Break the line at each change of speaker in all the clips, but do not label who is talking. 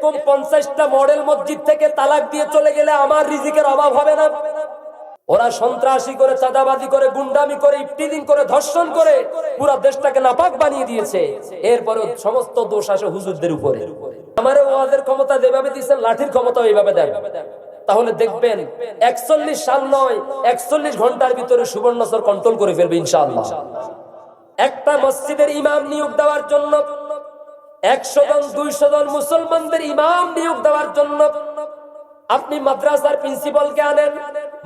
এরকম পঞ্চাশটা মডেল মসজিদ থেকে তালাক দিয়ে চলে গেলে আমার রিজিকের অভাব হবে না। ওরা সন্ত্রাসী করে, চাঁদাবাজি করে, গুন্ডামি করে ইফটিজিং করে, ধর্ষণ করে পুরো দেশটাকে নাপাক বানিয়ে দিয়েছে। এরপরে সমস্ত দোষ আসে হুজুরদের উপরে। আমার ওয়াজের ক্ষমতা যেভাবে দিচ্ছেন লাঠির ক্ষমতা এইভাবে দেয় তাহলে দেখবেন, একচল্লিশ সাল নয়, একচল্লিশ ঘণ্টার ভিতরে সুবর্ণচর কন্ট্রোল করে ফেলবে ইনশাআল্লাহ। একটা মসজিদের ইমাম নিয়োগ দেওয়ার জন্য একশো জন, দুইশো জন মুসলমানদের ইমাম নিয়োগ দেওয়ার জন্য আপনি মাদ্রাসার প্রিন্সিপালকে আনেন,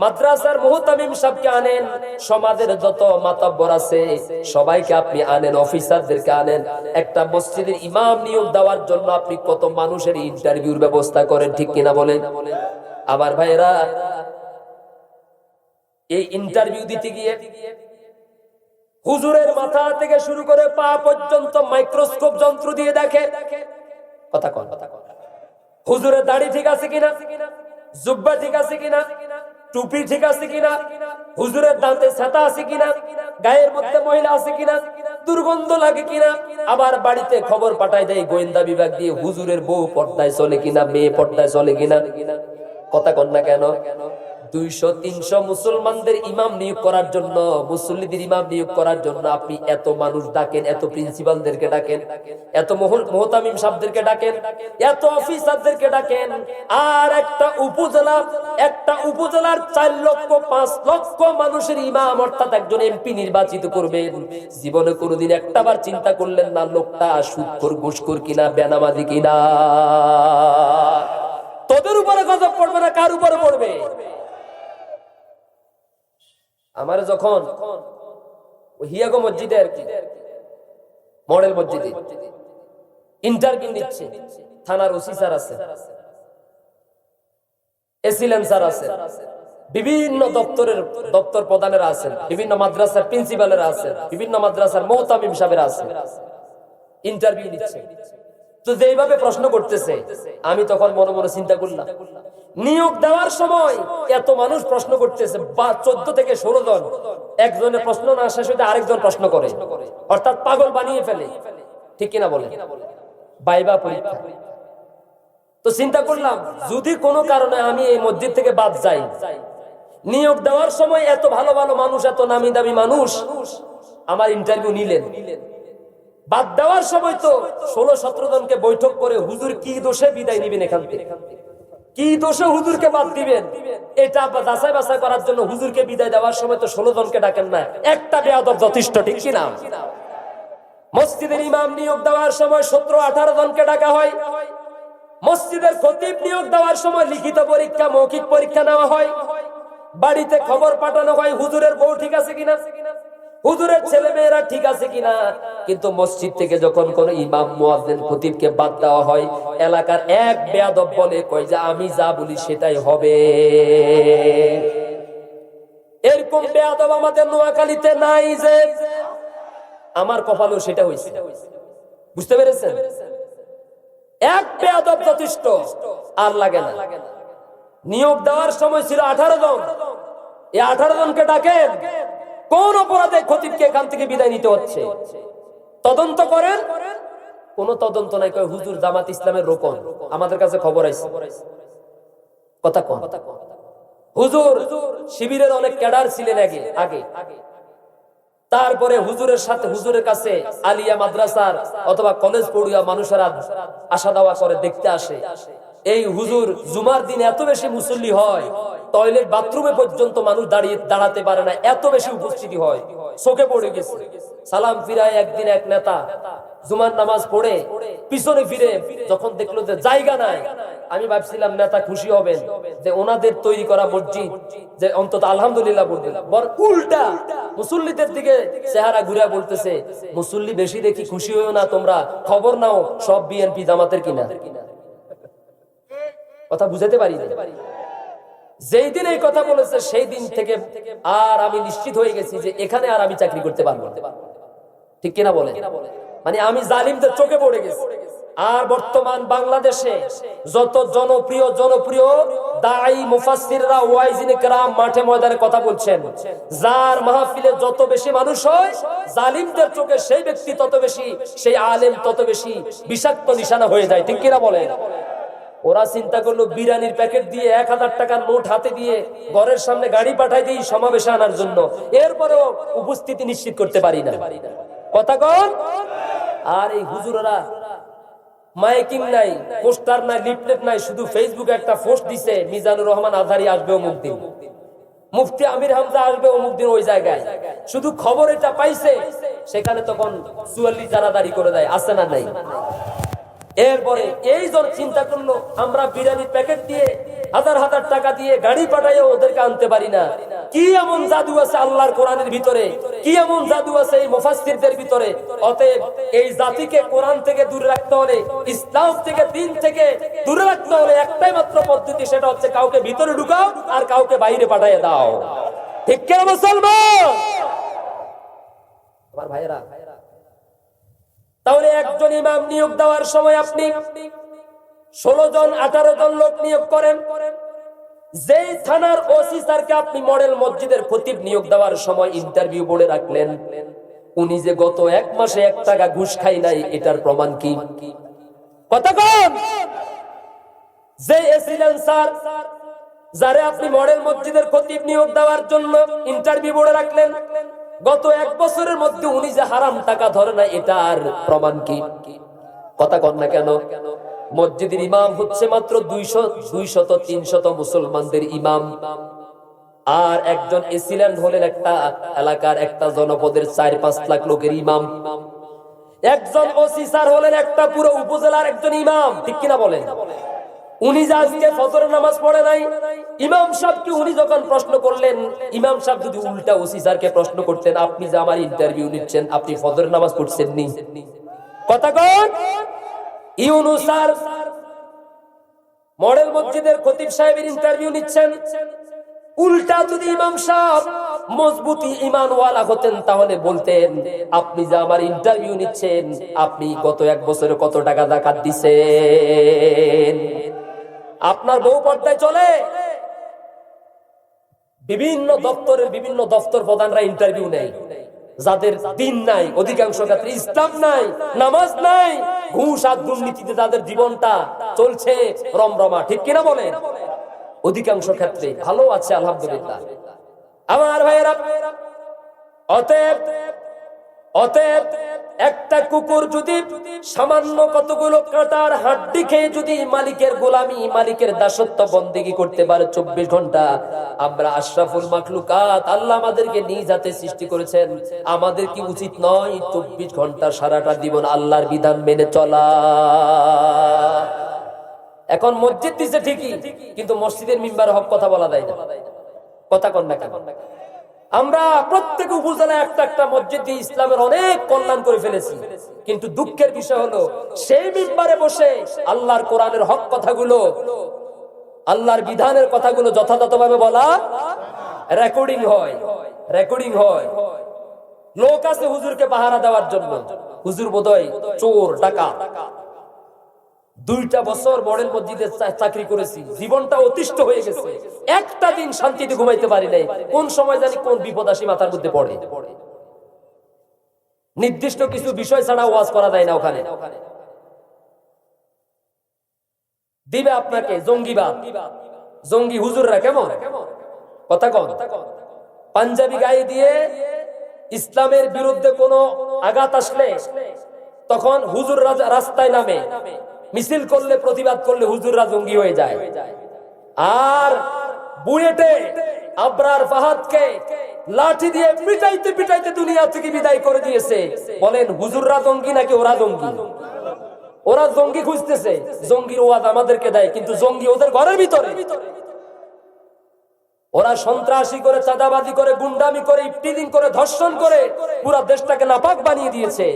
মাদ্রাসার মুহতামিম সাহেবকে আনেন, সমাজের যত মাতাব্বর আছে সবাইকে আপনি আনেন, অফিসারদেরকে আনেন। একটা মসজিদের ইমাম নিয়োগ দেওয়ার জন্য আপনি কত মানুষের ইন্টারভিউর ব্যবস্থা করেন, ঠিক কিনা বলেন? আবার ভাইরা এই ইন্টারভিউ দিতে গিয়ে হুজুরের মাথা থেকে শুরু করে পা পর্যন্ত মাইক্রোস্কোপ যন্ত্র দিয়ে দেখে। কথা কন। হুজুরের দাড়ি ঠিক আছে কিনা? জুব্বা ঠিক আছে কিনা? টুপি ঠিক আছে কিনা? হুজুরের দাঁতে ছাতা আছে কিনা? গায়ের মধ্যে মহিলা আছে কিনা? দুর্গন্ধ লাগে কিনা? আবার বাড়িতে খবর পাঠায় দেয়, গোয়েন্দা বিভাগ দিয়ে হুজুরের বউ পর্দায় চলে কিনা, মেয়ে পর্দায় চলে কিনা? কথা কন না কেন? দুইশো, তিনশো মুসলমানদের ইমাম নিয়োগ করার জন্য, মুসল্লিদের ইমাম নিয়োগ করার জন্য আপনি এত মানুষ ডাকেন, এত প্রিন্সিপালদেরকে ডাকেন, এত মোহতামিম সাহেবদেরকে ডাকেন, এত অফিসারদেরকে ডাকেন, আর একটা উপজেলা, একটা উপজেলার চার লক্ষ, পাঁচ লক্ষ মানুষের ইমাম অর্থাৎ একজন এমপি নির্বাচিত করবেন। জীবনে কোনোদিন একটাবার চিন্তা করলেন না, লোকটা সুৎখর, ঘুষখোর কিনা, বেনামাজি কিনা? তোদের উপরে গজব পড়বে না, কার উপরে পড়বে? আমার যখন হিয়াগো মসজিদে আর কি মডেল মসজিদে ইন্টারভিউ নিচ্ছে থানার ওসি স্যার আছে, এসিলেন স্যার আছে, বিভিন্ন দপ্তরের দপ্তর প্রধানেরা আছেন, বিভিন্ন মাদ্রাসার প্রিন্সিপালেরা আছেন, বিভিন্ন মাদ্রাসার মহতামিম সাহেবেরা আছেন, ইন্টারভিউ তো যেভাবে প্রশ্ন করতেছে, আমি তখন মনে মনে চিন্তা করলাম, নিয়োগ দেওয়ার সময় এত মানুষ প্রশ্ন করতেছে, বা চোদ্দ থেকে ষোলো জন, একজনের প্রশ্ন না শেষ হইতে আরেকজন প্রশ্ন করে, অর্থাৎ পাগল বানিয়ে ফেলে, ঠিক কিনা বলে বাইবা পরীক্ষা। তো চিন্তা করলাম, যদি কোনো কারণে আমি এই মসজিদ থেকে বাদ যাই, নিয়োগ দেওয়ার সময় এত ভালো ভালো মানুষ, এত নামি দামি মানুষ, আমার ইন্টারভিউ নিলেন। বাদ দেওয়ার সময় তো ষোলো সতেরো জনকে বৈঠক করে হুজুর কি দোষে বিদায় নিবেন এখান থেকে? কি দোষে হুজুরকে বাদ দিবেন? এটা যাচাই বাছাই করার জন্য হুজুরকে বিদায় দেওয়ার সময় তো ষোলো জনকে ডাকেন না। একটা বেয়াদব যথেষ্ট, ঠিক কিনা? মসজিদের ইমাম নিয়োগ দেওয়ার সময় সতেরো আঠারো জনকে ডাকা হয়। মসজিদের খতিব নিয়োগ দেওয়ার সময় লিখিত পরীক্ষা, মৌখিক পরীক্ষা নেওয়া হয়। বাড়িতে খবর পাঠানো হয় হুজুরের বউ ঠিক আছে কিনা? হুজুরের ছেলে মেয়েরা ঠিক আছে কিনা? কিন্তু মসজিদ থেকে যখন কোন ইমাম, মুয়াজ্জিন, খতিবকে বাদ দেওয়া হয়, এলাকার এক বেয়াদব বলে, কয় যে, আমি যা বলি সেটাই হবে। এরকম বেয়াদব আমাদের নোয়াখালীতে নাই যে, আমার কপালও সেটা হয়েছে। বুঝতে পেরেছেন? এক বেয়াদব যথেষ্ট, আর লাগে না। নিয়োগ দেওয়ার সময় ছিল আঠারো জন। এই আঠারো জনকে ডাকেন কোন অপরাধে খতিবকে এখান থেকে বিদায় নিতে হচ্ছে? তদন্ত করেন? কোন তদন্ত নাই, কয়, হুজুর, জামাত ইসলামের রোপণ আমাদের কাছে খবর আছে কথা কম হুজুর, শিবিরের অনেক ক্যাডার ছিলেন আগে আগে। তারপরে হুজুরের সাথে, হুজুরের কাছে আলিয়া মাদ্রাসার অথবা কলেজ পড়ুয়া মানুষেরা আসা দাওয়া করে, দেখতে আসে। এই হুজুর জুমার দিন এত বেশি মুসল্লি হয় টয়লেট বাথরুমে পর্যন্ত মানুষ দাঁড়িয়ে দাঁড়াতে পারে না, এত বেশি উপস্থিতি হয়। চোখে পড়ে গেছে। সালাম ফিরায় একদিন এক নেতা, জুমার নামাজ পড়ে, পিছনে ফিরে যখন দেখল যে জায়গা নাই, আমি ভাবছিলাম নেতা খুশি হবেন যে ওনাদের তৈরি করা মসজিদ যে অন্তত আলহামদুলিল্লাহ বলবেন বর উল্টা, মুসল্লিদের দিকে চেহারা ঘুরে বলতেছে, মুসল্লি বেশি দেখি খুশি হয়েও না তোমরা, খবর নাও সব বিএনপি জামাতের কিনা। কথা বুঝাতে পারি যেই দিন এই কথা বলেছে, সেই দিন থেকে আর আমি নিশ্চিত হয়ে গেছি যে এখানে আর আমি চাকরি করতে পারব ঠিক কিনা বলে মানে আমি জালিমদের চোখে পড়ে গেছি। আর বর্তমান বাংলাদেশে যত জনপ্রিয় জনপ্রিয় দায়ী কেরাম মাঠে ময়দানে কথা বলছেন, যার মাহফিলে যত বেশি মানুষ হয়, জালিমদের চোখে সেই ব্যক্তি তত বেশি, সেই আলেম তত বেশি বিষাক্ত নিশানা হয়ে যায়। ঠিক কিনা বলেন? ওরা চিন্তা করল, বিরিয়ানির প্যাকেট দিয়ে এক হাজার টাকার নোট হাতে দিয়ে ঘরের সামনে গাড়ি পাঠাই দিয়ে সমাবেশে আনার জন্য। এরপরেও উপস্থিতি নিশ্চিত করতে পারি না। কথা কন? আর এই হুজুররা মাইকিং নাই, পোস্টার নাই, লিফলেট নাই, শুধু ফেসবুকে একটা পোস্ট দিছে, মিজানুর রহমান আজহারি আসবে অমুক দিন। মুফতি আমির হামজা আসবে অমুক দিন ওই জায়গায়। শুধু খবর এটা পাইছে, সেখানে তখন চুয়াল্লিশ জানাদারি করে দেয়, আছে না নাই? এরপরে এই জন চিন্তা করল, আমরা বিরিয়ানির প্যাকেট দিয়ে হাজার হাজার টাকা দিয়ে গাড়ি পাঠাইয়ে ওদেরকে আনতে পারি না। কি এমন জাদু আছে আল্লাহর কোরআনের ভিতরে? কি এমন জাদু আছে এই মুফাসসিরদের ভিতরে? অতএব এই জাতিকে কোরআন থেকে দূরে রাখতে হলে, ইসলাম থেকে, দিন থেকে দূরে রাখতে হলে একটাই মাত্র পদ্ধতি, সেটা হচ্ছে কাউকে ভিতরে ঢুকাও আর কাউকে বাইরে পাঠিয়ে দাও। ঠিক কেন মুসলমান? আমার ভাইয়েরা তাহলে একজন ইমাম নিয়োগ দেওয়ার সময় আপনি ষোলো জন, আঠারো জন লোক নিয়োগ করেন। যে থানার ওসি স্যারকে আপনি মডেল মসজিদের খতিব নিয়োগ দেওয়ার সময় ইন্টারভিউ বোর্ডে রাখলেন, উনি যে গত এক মাসে এক টাকা ঘুষ খাই নাই, এটার প্রমাণ কি? কথা কন। যে এসিলেন স্যার, যারে আপনি মডেল মসজিদের খতিব নিয়োগ দেওয়ার জন্য ইন্টারভিউ বোর্ডে রাখলেন গত এক বছরের মধ্যে উনি যে হারাম টাকা ধরে না, এটার প্রমাণ কি? কথা কন না কেন? মসজিদের ইমাম হচ্ছে মাত্র দুইশো, দুইশত, তিনশত মুসলমানদের ইমাম। আর একজন এসিল্যান্ড হলেন একটা এলাকার একটা জনপদের চার পাঁচ লাখ লোকের ইমাম। একজন ওসি স্যার হলেন একটা পুরো উপজেলার একজন ইমাম। ঠিক কিনা বলেন? উনি যে আজকে ফজরের নামাজ পড়ে নাই, ইমাম সাহেবকে উনি যখন প্রশ্ন করলেন, ইমাম সাহেব যদি উল্টা ওসি স্যারকে প্রশ্ন করতেন, আপনি যে আমার ইন্টারভিউ নিচ্ছেন, আপনি ফজরের নামাজ পড়ছেন নি কথা কন? ইউনু স্যার মডেল মসজিদের খতিব সাহেবের ইন্টারভিউ নিচ্ছেন। উল্টা যদি ইমাম সাহেব মজবুতি ইমানওয়ালা হতেন, তাহলে বলতেন, আপনি যে আমার ইন্টারভিউ নিচ্ছেন, আপনি গত এক বছরে কত টাকা জাকাত দিছেন? আপনার বউ পর্দায় চলে। বিভিন্ন দপ্তরের বিভিন্ন দপ্তর প্রধানরা ইন্টারভিউ নেয়। যাদের দিন নাই, অধিকাংশ ক্ষেত্রে ইসলাম নাই, নামাজ নাই, ঘুষ আর দুর্নীতিতে তাদের জীবনটা চলছে রমরমা, ঠিক কিনা বলেন? অধিকাংশ ক্ষেত্রে ভালো আছে, আলহামদুলিল্লাহ। আমার ভাইয়েরা, অতএব অতএব একটা কুকুর যদি সামান্য কতগুলো কাঁটার হাড্ডি খেয়ে যদি মালিকের গোলামি, মালিকের দাসত্ব বন্দেগি করতে পারে চব্বিশ ঘণ্টা, আমরা আশরাফুল মাখলুকাত আল্লাহ আমাদেরকে নিজ হাতে সৃষ্টি করেছেন। আমাদের কি উচিত নয় চব্বিশ ঘণ্টা সারাটা জীবন আল্লাহর বিধান মেনে চলা? এখন মসজিদ দিছে ঠিকই, কিন্তু মসজিদের মিম্বার হক কথা বলা যায় না। কথা কন না কেন? আমরা প্রত্যেক উপজেলায় একটা একটা মসজিদ ইসলামের অনেক কল্যাণ করে ফেলেছি। কিন্তু দুঃখের বিষয় হলো, সেই মিম্বারে বসে আল্লাহর কোরআনের হক কথাগুলো, আল্লাহর বিধানের কথাগুলো যথাযথভাবে বলা রেকর্ডিং হয় রেকর্ডিং হয়। লোক আছে হুজুরকে পাহারা দেওয়ার জন্য। হুজুর বোধহয় চোর ডাকা দুইটা বছর মডেল মসজিদে চাকরি করেছি। জীবনটা অতিষ্ঠ হয়ে গেছে। একটা দিন শান্তিতে ঘুমাইতে পারি নাই। কোন সময় জানি কোন বিপদ আসি মাথার মধ্যে পড়ে। নির্দিষ্ট কিছু বিষয় ছাড়া ওয়াজ করা যায় না ওখানে। দিবে আপনাকে জঙ্গিবাদ। জঙ্গি হুজুররা কেমন? কথা কন। পাঞ্জাবি গায়ে দিয়ে ইসলামের বিরুদ্ধে কোনো আঘাত আসলে তখন হুজুর রাজা- রাস্তায় নামে। মিছিল করলে, প্রতিবাদ করলে হুজুররা জঙ্গি হয়ে যায়। আর বুয়েটে আবরার ফাহাদকে লাঠি দিয়ে পিটাইতে পিটাইতে দুনিয়া থেকে বিদায় করে দিয়েছে। বলেন, হুজুররা জঙ্গি নাকি ওরা জঙ্গি? ওরা জঙ্গি খুঁজতেছে। জঙ্গির ওয়াজ আমাদেরকে দেয়, কিন্তু জঙ্গি ওদের ঘরের ভিতরে। ওরা সন্ত্রাসী করে, চাঁদাবাজি করে, গুন্ডামি করে ইফটিজিং করে, ধর্ষণ করে, পুরা দেশটাকে নাপাক বানিয়ে দিয়েছে।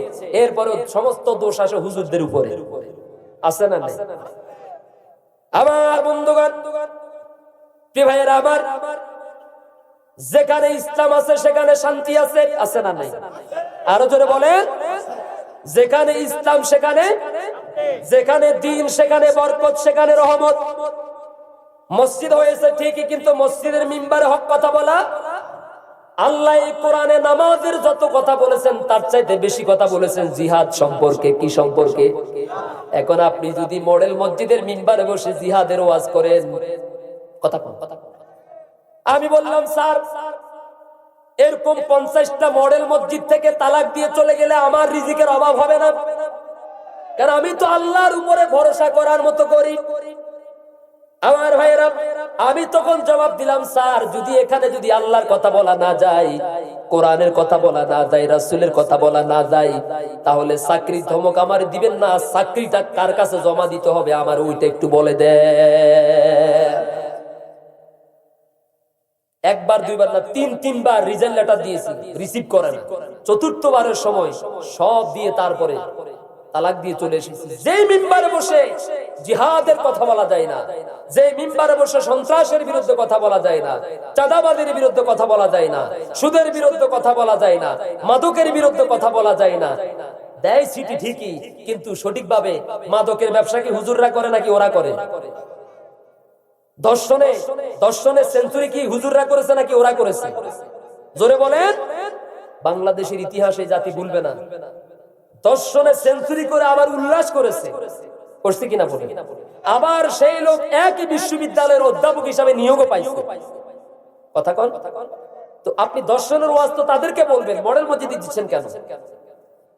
এরপরে সমস্ত দোষ আসে হুজুরদের উপরে। আছে না নাই? আমার বন্ধুগণ ভাইয়েরা আমার যেখানে ইসলাম আছে, সেখানে শান্তি আছে আছে না নাই আরও জোরে বলেন, যেখানে ইসলাম, সেখানে, যেখানে দিন, সেখানে বরকত, সেখানে রহমত মসজিদ হয়েছে ঠিকই, কিন্তু মসজিদের মিম্বারে হক কথা বলা আল্লাহ কোরআনে নামাজের যত কথা বলেছেন, তার চাইতে বেশি কথা বলেছেন জিহাদ সম্পর্কে, কি সম্পর্কে? এখন আপনি যদি মডেল মসজিদের মিম্বারে বসে জিহাদের ওয়াজ করেন, কথা। আমি বললাম, স্যার, এরকম পঞ্চাশটা মডেল মসজিদ থেকে তালাক দিয়ে চলে গেলে আমার রিজিকের অভাব হবে না। কারণ আমি তো আল্লাহর উপরে ভরসা করার মতো করি। আমার ভাইয়েরা, আমি তখন জবাব দিলাম, স্যার, যদি এখানে যদি আল্লাহর কথা বলা না যায়, কোরআনের কথা বলা না যায়, রাসূলের কথা বলা না যায়, তাহলে চাকরি ধমক আমার দিবেন না। চাকরিটা কার কাছে জমা দিতে হবে? আমার ওইটা একটু বলে দে। একবার, দুইবার না, তিন, তিনবার রিজাইন লেটার দিয়েছি, রিসিভ করেন চতুর্থবারের সময় সব দিয়ে তারপরে তালাক দিয়ে চলে এসেছি। যে মিম্বারে বসে জিহাদের কথা বলা যায় না যে মিম্বারে বসে সন্ত্রাসের বিরুদ্ধে কথা বলা যায় না চাঁদাবাদের বিরুদ্ধে কথা বলা যায় না, সুদের বিরুদ্ধে কথা বলা যায় না, মাদকের বিরুদ্ধে কথা বলা যায় না। দেয় সিটি ঠিকই, কিন্তু সঠিকভাবে মাদকের ব্যবসা কি হুজুররা করে নাকি ওরা করে? দর্শনে দর্শনের সেঞ্চুরি কি হুজুররা করেছে নাকি ওরা করেছে? জোরে বলেন, বাংলাদেশের ইতিহাসে জাতি ভুলবে না। দর্শনে সেঞ্চুরি করে আবার উল্লাস করেছে। করছে কিনা বলে আবার সেই লোক একই বিশ্ববিদ্যালয়ের অধ্যাপক হিসাবে নিয়োগও পাইছে। কথা কন? তো আপনি দর্শনের ওয়াজ তো তাদেরকে বলবেন, মডেল মসজিদে দিচ্ছেন কেন?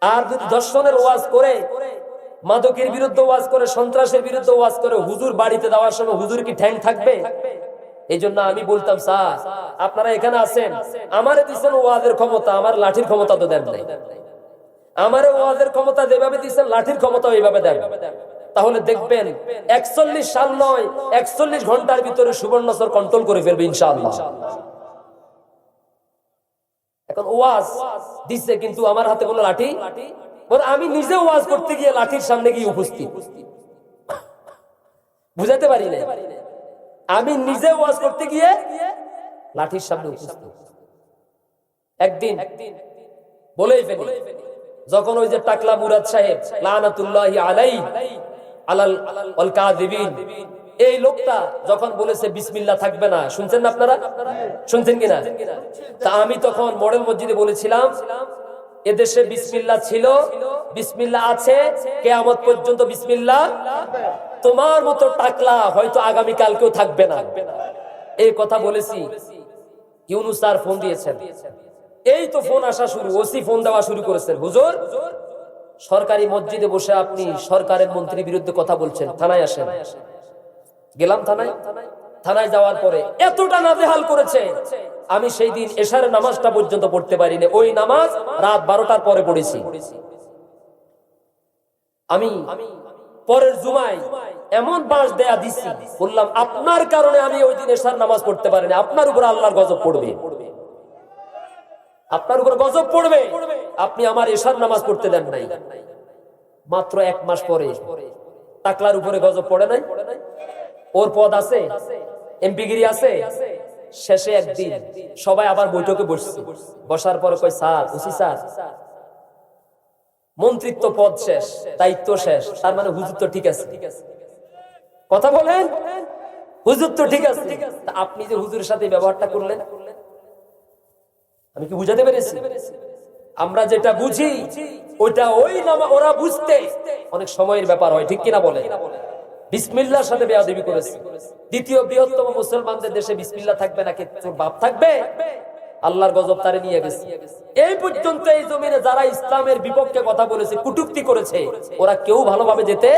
আর যদি দর্শনের ওয়াজ করে, মাদকের বিরুদ্ধে ওয়াজ করে, সন্ত্রাসের বিরুদ্ধে ওয়াজ করে, হুজুর বাড়িতে দেওয়ার সময় হুজুর কি ঠ্যাং থাকবে? এই জন্য আমি বলতাম, স্যার, আপনারা এখানে আছেন। আমার দিচ্ছেন ওয়াজের ক্ষমতা, আমার লাঠির ক্ষমতা তো দেন নাই। আমার ওয়াজের ক্ষমতা যেভাবে দিচ্ছেন লাঠির ক্ষমতা এইভাবে দেন। তাহলে দেখবেন, একচল্লিশ সাল নয়, একচল্লিশ ঘণ্টার ভিতরে সুবর্ণচর কন্ট্রোল করে ফেলবে ইনশাআল্লাহ। এখন ওয়াজ দিচ্ছে কিন্তু আমার হাতে কোনো লাঠি? আমি নিজে ওয়াজ করতে গিয়ে লাঠির সামনে গিয়ে উপস্থিত। বুঝাতে পারি না আমি নিজে ওয়াজ করতে গিয়ে লাঠির সামনে উপস্থিত। একদিন বলেই ফেলি যখন ওই যে টাকলা মুরাদ সাহেব, লানাতুল্লাহি আলাই আলাল আল কাযিবিন, এই লোকটা যখন বলেছে বিসমিল্লাহ থাকবে না, শুনছেন না আপনারা? শুনছেন কিনা? তা আমি তখন মডেল মসজিদে বলেছিলাম, এদেশে বিসমিল্লাহ ছিল, বিসমিল্লাহ আছে, কেয়ামত পর্যন্ত বিসমিল্লাহ তোমার মতো টাকলা হয়তো আগামী কালকেও থাকবে না। এই কথা বলেছি, ইউনুস স্যার ফোন দিয়েছেন। এই তো ফোন আসা শুরু, ওসি ফোন দেওয়া শুরু করেছেন। হুজুর, সরকারি মসজিদে বসে আপনি সরকারের মন্ত্রীর বিরুদ্ধে কথা বলছেন, থানায় আসেন। গেলাম থানায়। থানায় যাওয়ার পরে এতটা নাজেহাল করেছে, আমি সেই দিন এশার নামাজটা পর্যন্ত পড়তে পারিনি। ওই নামাজ রাত বারোটার পরে পড়েছি। আমি পরের জুমায় এমন বাস দেয়া দিছি, বললাম, আপনার কারণে আমি ওই দিন এশার নামাজ পড়তে পারিনি, আপনার উপর আল্লাহর গজব পড়বে। আপনার উপর গজব পড়বে। আপনি আমার এশার নামাজ পড়তে দেন নাই। মাত্র এক মাস পরে টাকলার উপরে গজব পড়ে নাই। ওর পদ আছে এমপিগিরি আছে। শেষে একদিন সবাই আবার বৈঠকে বসছে। বসার পরে কয়, স্যার উসি স্যার। মন্ত্রিত্ব পদ শেষ, দায়িত্ব শেষ, তার মানে হুজুর তো ঠিক আছে। কথা বলেন? হুজুর তো ঠিক আছে। আপনি যে হুজুরের সাথে ব্যবহারটা করলেন আমি কি বুঝাতে পেরেছি? আমরা যেটা বুঝি, ওইটা ওই ওরা বুঝতে। অনেক সময়ের ব্যাপার হয়, ঠিক কিনা বলে বিসমিল্লার সাথে বেয়াদবি করেছে। দ্বিতীয় বৃহত্তম মুসলমানদের দেশে বিসমিল্লা থাকবে নাকি? তোর বাপ থাকবে? আল্লাহর গজব তারে নিয়ে গেছে। এই পর্যন্ত এই জমিনে যারা ইসলামের বিপক্ষে কথা বলেছে, কুটুক্তি করেছে, ওরা কেউ ভালোভাবে যেতে।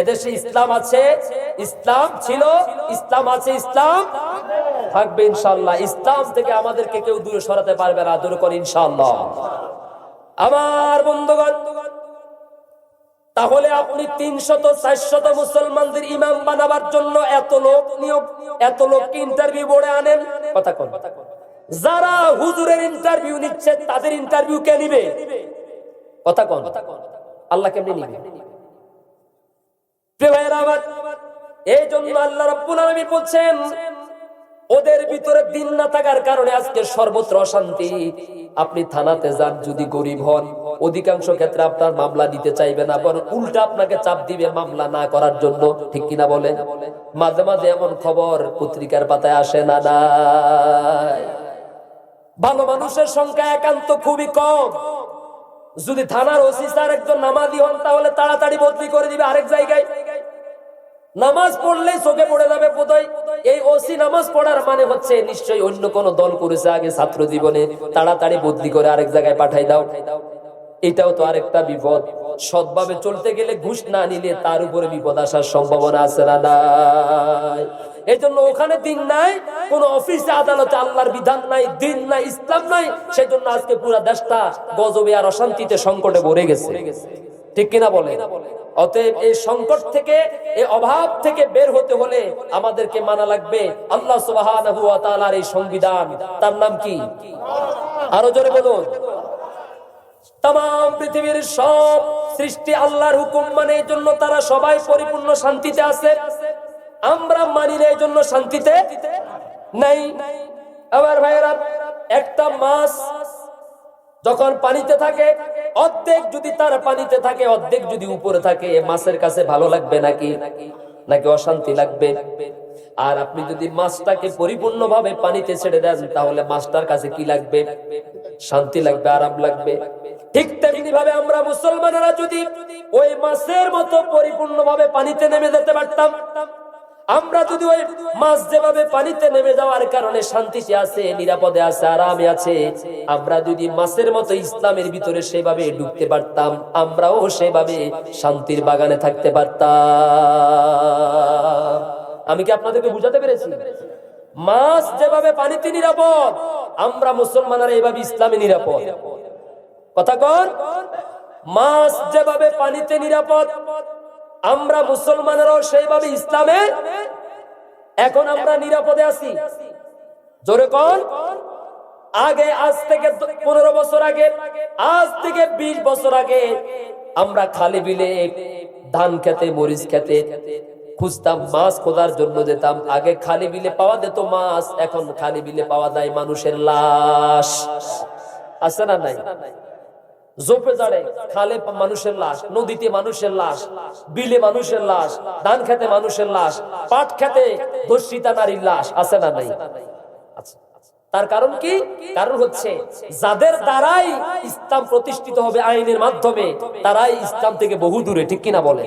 এদেশে ইসলাম আছে? ইসলাম ছিল? ইসলাম আছে, ইসলাম? থাকবে ইনশাল্লাহ ইসলাম থেকে আমাদেরকে কেউ দূরে সরাতে পারবে না। দূরে করে ইনশাল্লাহ আমার বন্ধুগণ, তাহলে আপনি তিনশত, চারশত মুসলমানদের ইমাম বানাবার জন্য এত লোক নিয়োগ, এত লোককে ইন্টারভিউ বোর্ডে আনেন? কথা কন। যারা হুজুরের ইন্টারভিউ নিচ্ছে, তাদের ইন্টারভিউ কে নিবে? কথা কন। আল্লাহ কেমনি নিবে? এই জন্য আল্লাহ রাব্বুল আলামিন বলছেন, ওদের ভিতরে দিন না থাকার কারণে আজকে সর্বত্র অশান্তি। আপনি থানাতে যান, যদি গরিব হন, অধিকাংশ ক্ষেত্রে আপনার মামলা দিতে চাইবে না, বরং উল্টা আপনাকে চাপ দিবে মামলা না করার জন্য, ঠিক কিনা বলে মাঝে মাঝে এমন খবর পত্রিকার পাতায় আসে না, নাই। ভালো মানুষের সংখ্যা একান্ত খুবই কম। যদি থানার ওসি স্যার একজন নামাজি হন, তাহলে তাড়াতাড়ি বদলি করে দিবে আরেক জায়গায়। নামাজ পড়লেই চোখে পড়ে যাবে বোধহয়। এই ওসি নামাজ পড়ার মানে হচ্ছে নিশ্চয়ই অন্য কোন দল করেছে আগে ছাত্র জীবনে। তাড়াতাড়ি বদলি করে আরেক জায়গায় পাঠাই দাও। এটাও তো আরেকটা বিপদ। সৎভাবে চলতে গেলে ঘুষ না নিলে তার উপরে বিপদ আসার সম্ভাবনা আছে না নাই? এই জন্য ওখানে দিন নাই, কোন অফিসে আদালতে আল্লাহর বিধান নাই, দিন নাই, ইসলাম নাই সেই জন্য আজকে পুরা দেশটা গজবে আর অশান্তিতে সংকটে ভরে গেছে। ঠিক কিনা বলে অতএব এই সংকট থেকে এই অভাব থেকে বের হতে হলে আমাদেরকে মানা লাগবে আল্লাহ তাআলার এই সংবিধান। তার নাম কি? আরও জোরে বলুন। তাম পৃথিবীর সব সৃষ্টি আল্লাহর হুকুম মানে জন্য তারা সবাই পরিপূর্ণ শান্তিতে আছে। আমরা মানি না এই জন্য শান্তিতে নাই। আবার ভাইয়েরা, একটা মাছ যখন পানিতে থাকে, অর্ধেক যদি তার পানিতে থাকে, অর্ধেক যদি উপরে থাকে মাছের কাছে ভালো লাগবে নাকি? নাকি অশান্তি লাগবে? আর আপনি যদি মাছটাকে পরিপূর্ণভাবে পানিতে ছেড়ে দেন, তাহলে মাছটার কাছে কি লাগবে? শান্তি লাগবে, আরাম লাগবে। ঠিক তেমনি ভাবে আমরা মুসলমানেরা যদি ওই মাছের মতো পরিপূর্ণভাবে পানিতে নেমে যেতে পারতাম আমরা যদি ওই মাছ যেভাবে পানিতে নেমে যাওয়ার কারণে শান্তিতে আছে, নিরাপদে আছে, আরামে আছে, আমরা যদি মাছের মতো ইসলামের ভিতরে সেভাবে ঢুকতে পারতাম, আমরাও সেভাবে শান্তির বাগানে থাকতে পারতাম। আমি কি আপনাদেরকে বুঝাতে পেরেছি? মাছ যেভাবে পানিতে নিরাপদ, আমরা মুসলমানরা এইভাবে ইসলামে নিরাপদ। কথা কন? মাছ যেভাবে পানিতে নিরাপদ আমরা মুসলমানেরাও সেইভাবে ইসলামে। এখন আমরা নিরাপদে আছি। জোরে কন। আগে, আজ থেকে পনেরো বছর আগে, আজ থেকে ২০ বছর আগে আমরা খালি বিলে ধান খেতে, মরিচ খেতে খুঁজতাম, মাছ খোঁজার জন্য যেতাম। আগে খালি বিলে পাওয়া যেত মাছ, এখন খালি বিলে পাওয়া যায় মানুষের লাশ। আছে না নাই? জোপে দাঁড়ে খালে মানুষের লাশ, নদীতে মানুষের লাশ, বিলে মানুষের লাশ, ধান খেতে মানুষের লাশ, পাট খেতে ধর্ষিতা নারীর লাশ আছে না নাই আচ্ছা। তার কারণ কি কারণ হচ্ছে যাদের দ্বারাই ইসলাম প্রতিষ্ঠিত হবে আইনের মাধ্যমে, তারাই ইসলাম থেকে বহু দূরে ঠিক কিনা বলে